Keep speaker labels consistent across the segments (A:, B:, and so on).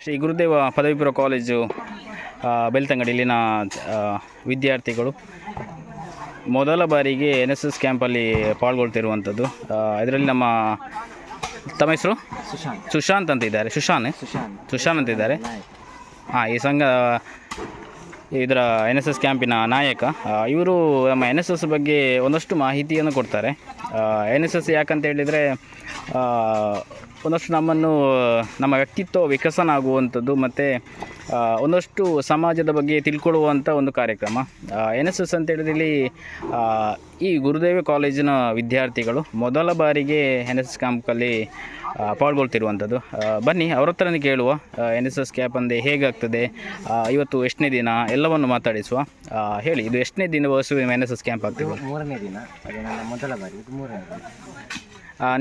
A: Shri Gurudev पदवीपुर college ಆ, ಬೆಳ್ತಂಗಡಿ ಇಲ್ಲಿನ ವಿದ್ಯಾರ್ಥಿಗಳು ಮೊದಲ ಬಾರಿಗೆ ಎನ್ ಎಸ್ ಎಸ್ ಕ್ಯಾಂಪಲ್ಲಿ ಪಾಲ್ಗೊಳ್ತಿರುವಂಥದ್ದು ಇದರಲ್ಲಿ ನಮ್ಮ ತಮ್ಮ ಹೆಸರು?
B: ಸುಶಾಂತ್.
A: ಸುಶಾಂತ್ ಅಂತ ಇದ್ದಾರೆ. ಸುಶಾನ್
B: ಸುಶಾಂತ್.
A: ಸುಶಾನ್ ಅಂತ ಇದ್ದಾರೆ. ಹಾಂ ಈ ಸಂಘ ಇದರ ಎನ್ ಎಸ್ ಎಸ್ ಕ್ಯಾಂಪಿನ ನಾಯಕ. ಇವರು ನಮ್ಮ ಎನ್ ಎಸ್ ಎಸ್ ಬಗ್ಗೆ ಒಂದಷ್ಟು ಮಾಹಿತಿಯನ್ನು ಕೊಡ್ತಾರೆ. ಎನ್ ಎಸ್ ಎಸ್ ಯಾಕಂತ ಹೇಳಿದರೆ ಒಂದಷ್ಟು ನಮ್ಮನ್ನು, ನಮ್ಮ ವ್ಯಕ್ತಿತ್ವ ವಿಕಸನ ಆಗುವಂಥದ್ದು ಮತ್ತು ಒಂದಷ್ಟು ಸಮಾಜದ ಬಗ್ಗೆ ತಿಳ್ಕೊಳ್ಳುವಂಥ ಒಂದು ಕಾರ್ಯಕ್ರಮ. ಎನ್ ಎಸ್ ಎಸ್ ಅಂತ ಹೇಳಿದ್ರೆ ಇಲ್ಲಿ ಈ ಗುರುದೇವ ಕಾಲೇಜಿನ ವಿದ್ಯಾರ್ಥಿಗಳು ಮೊದಲ ಬಾರಿಗೆ ಎನ್ ಎಸ್ ಎಸ್ ಕ್ಯಾಂಪಲ್ಲಿ ಪಾಲ್ಗೊಳ್ತಿರುವಂಥದ್ದು ಬನ್ನಿ ಅವ್ರ ಹತ್ರನೇ ಕೇಳುವ. ಎನ್ ಎಸ್ ಎಸ್ ಕ್ಯಾಂಪ್ ಅಂದರೆ ಹೇಗಾಗ್ತದೆ? ಇವತ್ತು ಎಷ್ಟನೇ ದಿನ? ಎಲ್ಲವನ್ನು ಮಾತಾಡಿಸುವ. ಹೇಳಿ ಇದು ಎಷ್ಟನೇ ದಿನ ವರ್ಷ ಎನ್ ಎಸ್ ಎಸ್ ಕ್ಯಾಂಪ್ ಆಗ್ತದೆ?
B: ಮೂರನೇ ದಿನ. ಅದೇ ನನ್ನ ಮೊದಲ ಬಾರಿ ಇದು ಮೂರನೇ ದಿನ.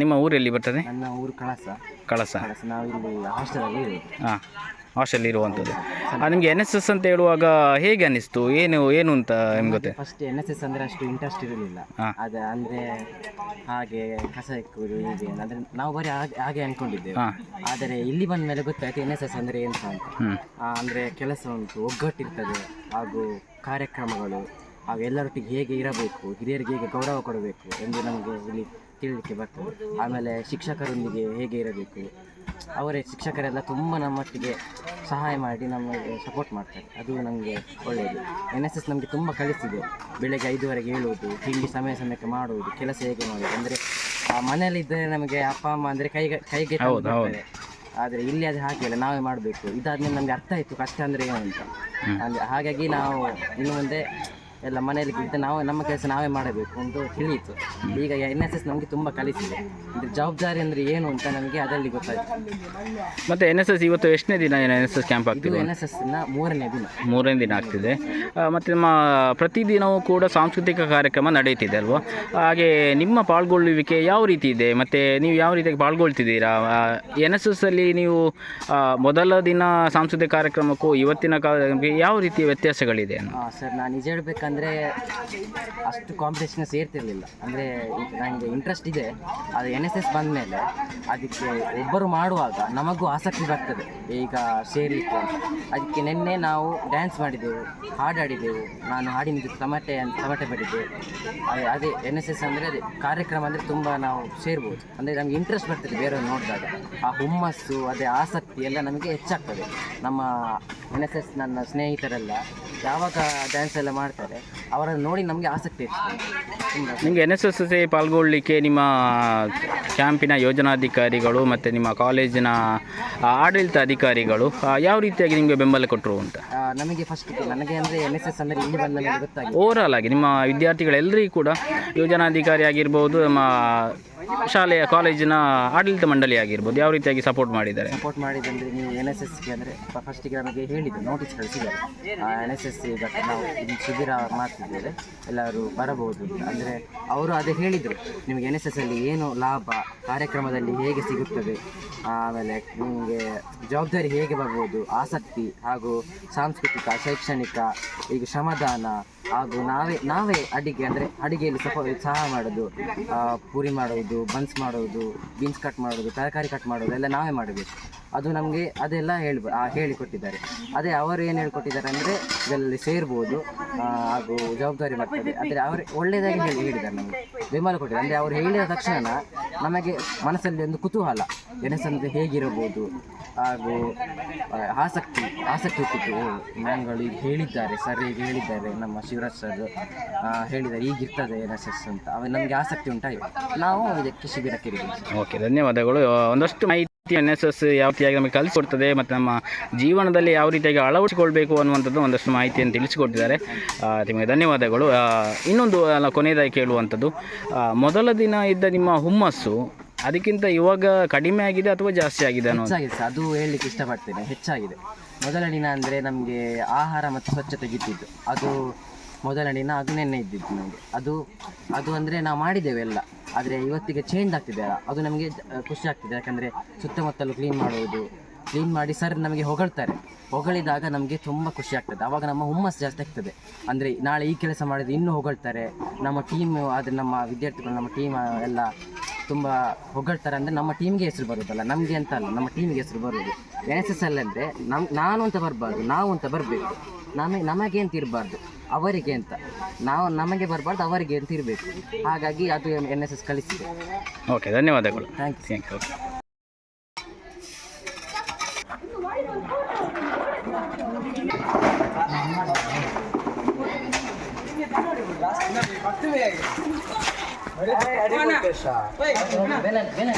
A: ನಿಮ್ಮ ಊರಲ್ಲಿ ಬರ್ತದೆ?
B: ನನ್ನ ಊರು ಕಳಸ.
A: ಕಳಸ.
B: ನಾವು ಇಲ್ಲಿ ಹಾಸ್ಟೆಲಲ್ಲಿ
A: ಹಾಂ ಹಾಸ್ಟೆಲ್ ಇರುವಂಥದ್ದು ನಿಮಗೆ ಎನ್ ಎಸ್ ಎಸ್ ಅಂತ ಹೇಳುವಾಗ ಹೇಗೆ ಅನ್ನಿಸ್ತು? ಏನು ಏನು ಅಂತ ನಿಮ್ಗೆ ಗೊತ್ತೆ?
B: ಫಸ್ಟ್ ಎನ್ ಎಸ್ ಎಸ್ ಅಂದರೆ ಅಷ್ಟು ಇಂಟ್ರೆಸ್ಟ್ ಇರಲಿಲ್ಲ. ಅದು ಅಂದರೆ ಹಾಗೆ ಕಸ ಎಕ್ಕುವುದು ಹೀಗೆ ಅಂದರೆ ನಾವು ಬರೀ ಹಾಗೆ ಹಾಗೆ ಅಂದ್ಕೊಂಡಿದ್ದೇವೆ
A: ಹಾ.
B: ಆದರೆ ಇಲ್ಲಿ ಬಂದ ಮೇಲೆ ಗೊತ್ತಾಯ್ತು ಎನ್ ಎಸ್ ಎಸ್ ಅಂದರೆ ಎಂತ ಅಂತ. ಆ, ಅಂದ್ರೆ ಕೆಲಸ ಉಂಟು ಒಗ್ಗಟ್ಟಿರ್ತದೆ ಹಾಗೂ ಕಾರ್ಯಕ್ರಮಗಳು ಹಾಗೂ ಎಲ್ಲರೊಟ್ಟಿಗೆ ಹೇಗೆ ಇರಬೇಕು ಹಿರಿಯರಿಗೆ ಹೇಗೆ ಗೌರವ ಕೊಡಬೇಕು ಎಂದು ನಮಗೆ ಇಲ್ಲಿ ತಿಳಿಲಿಕ್ಕೆ ಬರ್ತದೆ. ಆಮೇಲೆ ಶಿಕ್ಷಕರೊಂದಿಗೆ ಹೇಗೆ ಇರಬೇಕು? ಅವರೇ ಶಿಕ್ಷಕರೆಲ್ಲ ತುಂಬ ನಮ್ಮೊಟ್ಟಿಗೆ ಸಹಾಯ ಮಾಡಿ ನಮಗೆ ಸಪೋರ್ಟ್ ಮಾಡ್ತಾರೆ. ಅದು ನಮಗೆ ಒಳ್ಳೆಯದು ಎನ್ ಎಸ್ ಎಸ್ ನಮಗೆ ತುಂಬ ಕಲಿಸಿದೆ ಬೆಳಗ್ಗೆ ಐದುವರೆಗೆ ಹೇಳುವುದು ತಿಂಡಿ ಸಮಯ ಸಮಯಕ್ಕೆ ಮಾಡುವುದು ಕೆಲಸ ಹೇಗೆ ಮಾಡುವುದು. ಅಂದರೆ ಮನೆಯಲ್ಲಿದ್ದರೆ ನಮಗೆ ಅಪ್ಪ ಅಮ್ಮ ಅಂದರೆ ಕೈಗೆ ಕೈಗೆ. ಆದರೆ ಇಲ್ಲಿ ಅದು ಹಾಕಿಲ್ಲ ನಾವೇ ಮಾಡಬೇಕು. ಇದಾದ್ಮೇಲೆ ನಮಗೆ ಅರ್ಥ ಆಯಿತು ಕಷ್ಟ ಅಂದರೆ ಏನು ಅಂತ. ಅಂದರೆ ಹಾಗಾಗಿ ನಾವು ಇನ್ನು ಮುಂದೆ ಎಲ್ಲ ಮನೆಯಲ್ಲಿ ಕುಳಿತು ನಾವು ನಮ್ಮ ಕೆಲಸ ನಾವೇ ಮಾಡಬೇಕು ಅಂತ ತಿಳಿಯಿತು. ಈಗ ಎನ್ ಎಸ್ ಎಸ್ ನಮಗೆ ತುಂಬ ಕಲಿಸಿದೆ. ಇದು ಜವಾಬ್ದಾರಿ ಅಂದರೆ ಏನು ಅಂತ ನಮಗೆ ಅದರಲ್ಲಿ ಗೊತ್ತಾಯಿತು.
A: ಮತ್ತು ಎನ್ ಎಸ್ ಎಸ್ ಇವತ್ತು ಎಷ್ಟನೇ ದಿನ ಎನ್ ಎಸ್ ಎಸ್ ಕ್ಯಾಂಪ್ ಆಗ್ತಿದೆ?
B: ಎನ್ ಎಸ್ ಎಸ್ನ ಮೂರನೇ ದಿನ.
A: ಮೂರನೇ ದಿನ ಆಗ್ತಿದೆ. ಮತ್ತು ನಮ್ಮ ಪ್ರತಿದಿನವೂ ಕೂಡ ಸಾಂಸ್ಕೃತಿಕ ಕಾರ್ಯಕ್ರಮ ನಡೆಯುತ್ತಿದೆ ಅಲ್ವಾ? ಹಾಗೆ ನಿಮ್ಮ ಪಾಲ್ಗೊಳ್ಳುವಿಕೆ ಯಾವ ರೀತಿ ಇದೆ? ಮತ್ತು ನೀವು ಯಾವ ರೀತಿಯಾಗಿ ಪಾಲ್ಗೊಳ್ತಿದ್ದೀರಾ? ಎನ್ ಎಸ್ ಎಸ್ ಅಲ್ಲಿ ನೀವು ಮೊದಲ ದಿನ ಸಾಂಸ್ಕೃತಿಕ ಕಾರ್ಯಕ್ರಮಕ್ಕೂ ಇವತ್ತಿನ ಕಾರ್ಯಕ್ರಮಕ್ಕೆ ಯಾವ ರೀತಿಯ ವ್ಯತ್ಯಾಸಗಳಿದೆ
B: ಸರ್ ನಾನು ನಿಜ ಹೇಳ್ಬೇಕಂದ್ರೆ ಅಷ್ಟು ಕಾಂಪಿಟೇಷನ್ ಸೇರ್ತಿರಲಿಲ್ಲ. ಅಂದರೆ ನನಗೆ ಇಂಟ್ರೆಸ್ಟ್ ಇದೆ. ಅದು ಎನ್ ಎಸ್ ಎಸ್ ಬಂದ ಮೇಲೆ ಅದಕ್ಕೆ ಒಬ್ಬರು ಮಾಡುವಾಗ ನಮಗೂ ಆಸಕ್ತಿ ಬರ್ತದೆ. ಈಗ ಅಂತ ಅದಕ್ಕೆ ನಿನ್ನೆ ನಾವು ಡ್ಯಾನ್ಸ್ ಮಾಡಿದೆವು, ಹಾಡಾಡಿದೆವು. ನಾನು ಹಾಡಿನ ತಮಟೆ ಅಂತ ತಮಟೆ ಬಡಿದೆ. ಅದೇ ಅದೇ ಎನ್ ಎಸ್ ಎಸ್ ಅಂದರೆ ಅದೇ ಕಾರ್ಯಕ್ರಮ ಅಂದರೆ ತುಂಬ ನಾವು ಸೇರ್ಬೋದು. ಅಂದರೆ ನಮಗೆ ಇಂಟ್ರೆಸ್ಟ್ ಬರ್ತದೆ ಬೇರೆಯವ್ರು ನೋಡಿದಾಗ. ಆ ಹುಮ್ಮಸ್ಸು, ಅದೇ ಆಸಕ್ತಿ ಎಲ್ಲ ನಮಗೆ ಹೆಚ್ಚಾಗ್ತದೆ. ನಮ್ಮ ಎನ್ ಎಸ್ ಎಸ್ ನನ್ನ ಸ್ನೇಹಿತರೆಲ್ಲ ಯಾವಾಗ ಡ್ಯಾನ್ಸ್ ಎಲ್ಲ ಮಾಡ್ತಾರೆ ಅವರನ್ನು ನೋಡಿ ನಮಗೆ ಆಸಕ್ತಿ ಇರ್ತದೆ
A: ನಿಮಗೆ ಎನ್ ಎಸ್ ಎಸ್ ಪಾಲ್ಗೊಳ್ಳಿಕ್ಕೆ ನಿಮ್ಮ ಕ್ಯಾಂಪಿನ ಯೋಜನಾಧಿಕಾರಿಗಳು ಮತ್ತು ನಿಮ್ಮ ಕಾಲೇಜಿನ ಆಡಳಿತ ಅಧಿಕಾರಿಗಳು ಯಾವ ರೀತಿಯಾಗಿ ನಿಮಗೆ ಬೆಂಬಲ ಕೊಟ್ಟರು ಅಂತ?
B: ನಮಗೆ ಫಸ್ಟ್ ನನಗೆ ಅಂದರೆ ಎನ್ ಎಸ್ ಎಸ್ ಅಂದರೆ ಇಲ್ಲಿ ಬಂದ ಮೇಲೆ ಗೊತ್ತಾಗಿದೆ.
A: ಓವರಾಲ್ ಆಗಿ ನಿಮ್ಮ ವಿದ್ಯಾರ್ಥಿಗಳೆಲ್ಲರಿಗೂ ಕೂಡ ಯೋಜನಾಧಿಕಾರಿ ಆಗಿರ್ಬೋದು ನಮ್ಮ ಶಾಲೆಯ ಕಾಲೇಜಿನ ಆಡಳಿತ ಮಂಡಳಿ ಆಗಿರ್ಬೋದು ಯಾವ ರೀತಿಯಾಗಿ ಸಪೋರ್ಟ್ ಮಾಡಿದ್ದಾರೆ?
B: ಸಪೋರ್ಟ್ ಮಾಡಿದಂದರೆ ನೀವು ಎನ್ ಎಸ್ ಎಸ್ಗೆ ಅಂದರೆ ಫಸ್ಟಿಗೆ ನಮಗೆ ಹೇಳಿದ್ದು ನೋಟಿಸ್ ಕಳಿಸಿದ್ದಾರೆ. ಎನ್ ಎಸ್ ಎಸ್ ಈಗ ನಾವು ಇಲ್ಲಿ ಶಿಬಿರ ಮಾಡ್ತಿದ್ದೇವೆ ಎಲ್ಲರೂ ಬರಬಹುದು ಅಂದರೆ ಅವರು ಅದೇ ಹೇಳಿದರು, ನಿಮಗೆ ಎನ್ ಎಸ್ ಎಸ್ ಅಲ್ಲಿ ಏನು ಲಾಭ, ಕಾರ್ಯಕ್ರಮದಲ್ಲಿ ಹೇಗೆ ಸಿಗುತ್ತದೆ, ಆಮೇಲೆ ನಿಮಗೆ ಜವಾಬ್ದಾರಿ ಹೇಗೆ ಬರ್ಬೋದು, ಆಸಕ್ತಿ ಹಾಗೂ ಸಾಂಸ್ಕೃತಿಕ, ಶೈಕ್ಷಣಿಕ, ಈಗ ಶ್ರಮದಾನ ಹಾಗೂ ನಾವೇ ನಾವೇ ಅಡಿಗೆ ಅಂದರೆ ಅಡಿಗೆಯಲ್ಲಿ ಸಹ ಸಹ ಮಾಡೋದು ಪೂರಿ ಮಾಡೋದು ಬನ್ಸ್ ಮಾಡೋದು ಬೀನ್ಸ್ ಕಟ್ ಮಾಡೋದು ತರಕಾರಿ ಕಟ್ ಮಾಡೋದು ಎಲ್ಲ ನಾವೇ ಮಾಡಬೇಕು. ಅದು ನಮಗೆ ಅದೆಲ್ಲ ಹೇಳಿ ಹೇಳಿಕೊಟ್ಟಿದ್ದಾರೆ. ಅದೇ ಅವರು ಏನು ಹೇಳ್ಕೊಟ್ಟಿದ್ದಾರೆ ಅಂದರೆ ಇದರಲ್ಲಿ ಸೇರ್ಬೋದು ಹಾಗೂ ಜವಾಬ್ದಾರಿ ಬರ್ತದೆ ಅಂದರೆ ಅವರು ಒಳ್ಳೆಯದಾಗಿ ಹೇಳಿ ಹೇಳಿದ್ದಾರೆ ನಮಗೆ. ಬೆಂಬಲ ಕೊಟ್ಟಿದ್ದಾರೆ. ಅಂದರೆ ಅವರು ಹೇಳಿದ ತಕ್ಷಣ ನಮಗೆ ಮನಸ್ಸಲ್ಲಿ ಒಂದು ಕುತೂಹಲ. ಎಣಸಂದ್ರೆ ಹೇಗಿರಬಹುದು, ಹಾಗೂ ಆಸಕ್ತಿ ಆಸಕ್ತಿ ಹುಟ್ಟಿತು ಮ್ಯಾಮ್ಗಳು ಈಗ ಹೇಳಿದ್ದಾರೆ, ಸರ್ ಈಗ ಹೇಳಿದ್ದಾರೆ, ನಮ್ಮ ಶಿವರಾಜ್ ಸರ್ ಹೇಳಿದ್ದಾರೆ, ಈಗಿರ್ತದೆ ಎನ್ ಎಸ್ ಎಸ್ ಅಂತ. ಅವ್ರು ನಮಗೆ ಆಸಕ್ತಿ ಉಂಟಾಯಿತು ನಾವು ಇದಕ್ಕೆ ಶಿಬಿರಕ್ಕೆ
A: ಓಕೆ, ಧನ್ಯವಾದಗಳು. ಒಂದಷ್ಟು ಮಾಹಿತಿ ಎನ್ ಎಸ್ ಎಸ್ ಯಾವ ರೀತಿಯಾಗಿ ನಮಗೆ ಕಲಿಸ್ಕೊಡ್ತದೆ ಮತ್ತು ನಮ್ಮ ಜೀವನದಲ್ಲಿ ಯಾವ ರೀತಿಯಾಗಿ ಅಳವಡಿಸಿಕೊಳ್ಬೇಕು ಅನ್ನುವಂಥದ್ದು ಒಂದಷ್ಟು ಮಾಹಿತಿಯನ್ನು ತಿಳಿಸಿಕೊಟ್ಟಿದ್ದಾರೆ. ನಿಮಗೆ ಧನ್ಯವಾದಗಳು. ಇನ್ನೊಂದು ಕೊನೆಯದಾಗಿ ಕೇಳುವಂಥದ್ದು. ಮೊದಲ ದಿನ ಇದ್ದ ನಿಮ್ಮ ಹುಮ್ಮಸ್ಸು ಅದಕ್ಕಿಂತ ಇವಾಗ ಕಡಿಮೆ ಆಗಿದೆ ಅಥವಾ ಜಾಸ್ತಿ ಆಗಿದೆ ಅನ್ನೋ
B: ಅದು ಹೇಳಲಿಕ್ಕೆ ಇಷ್ಟಪಡ್ತೇನೆ. ಹೆಚ್ಚಾಗಿದೆ. ಮೊದಲ ದಿನ ಅಂದರೆ ನಮಗೆ ಆಹಾರ ಮತ್ತು ಸ್ವಚ್ಛತೆ ಇದ್ದಿದ್ದು. ಅದು ಮೊದಲ ದಿನ ನೆನ್ನೆ ಇದ್ದಿದ್ದು ನಮಗೆ. ಅದು ಅದು ಅಂದರೆ ನಾವು ಮಾಡಿದ್ದೇವೆ ಎಲ್ಲ. ಆದರೆ ಇವತ್ತಿಗೆ ಚೇಂಜ್ ಆಗ್ತಿದೆ ಅದು ನಮಗೆ ಖುಷಿ ಆಗ್ತಿದೆ. ಯಾಕಂದರೆ ಸುತ್ತಮುತ್ತಲು ಕ್ಲೀನ್ ಮಾಡುವುದು ಕ್ಲೀನ್ ಮಾಡಿ ಸರ್ ನಮಗೆ ಹೊಗಳ್ತಾರೆ. ಹೊಗಳಿದಾಗ ನಮಗೆ ತುಂಬ ಖುಷಿ ಆಗ್ತದೆ. ಆವಾಗ ನಮ್ಮ ಹುಮ್ಮಸ್ಸು ಜಾಸ್ತಿ ಆಗ್ತದೆ. ಅಂದರೆ ನಾಳೆ ಈ ಕೆಲಸ ಮಾಡಿದ್ರೆ ಇನ್ನೂ ಹೊಗಳ್ತಾರೆ. ನಮ್ಮ ಟೀಮ್ ಆದರೆ ನಮ್ಮ ವಿದ್ಯಾರ್ಥಿಗಳು, ನಮ್ಮ ಟೀಮ್ ಎಲ್ಲ ತುಂಬ ಹೊಗಳ್ತಾರೆ ಅಂದರೆ ನಮ್ಮ ಟೀಮ್ಗೆ ಹೆಸರು ಬರೋದಲ್ಲ ನಮಗೆ ಅಂತ ಅಲ್ಲ ನಮ್ಮ ಟೀಮ್ಗೆ ಹೆಸರು ಬರೋದು ಎನ್ ಎಸ್ ಎಸ್ ಅಲ್ಲಿ ಅಂದರೆ ನಮ್ಮ ನಾನು ಅಂತ ಬರಬಾರ್ದು ನಾವು ಅಂತ ಬರಬೇಕು. ನಮಗೆ ನಮಗೆ ಅಂತ ಇರಬಾರ್ದು ಅವರಿಗೆ ಅಂತ. ನಾವು ನಮಗೆ ಬರಬಾರ್ದು ಅವರಿಗೆ ಅಂತ ಇರಬೇಕು. ಹಾಗಾಗಿ ಅದು ಎನ್ ಎಸ್ ಎಸ್ ಕಲಿಸಿದೆ
A: ಓಕೆ ಧನ್ಯವಾದಗಳು.
B: ಥ್ಯಾಂಕ್ ಯು
A: ಥ್ಯಾಂಕ್ ಯು வேணா வேணா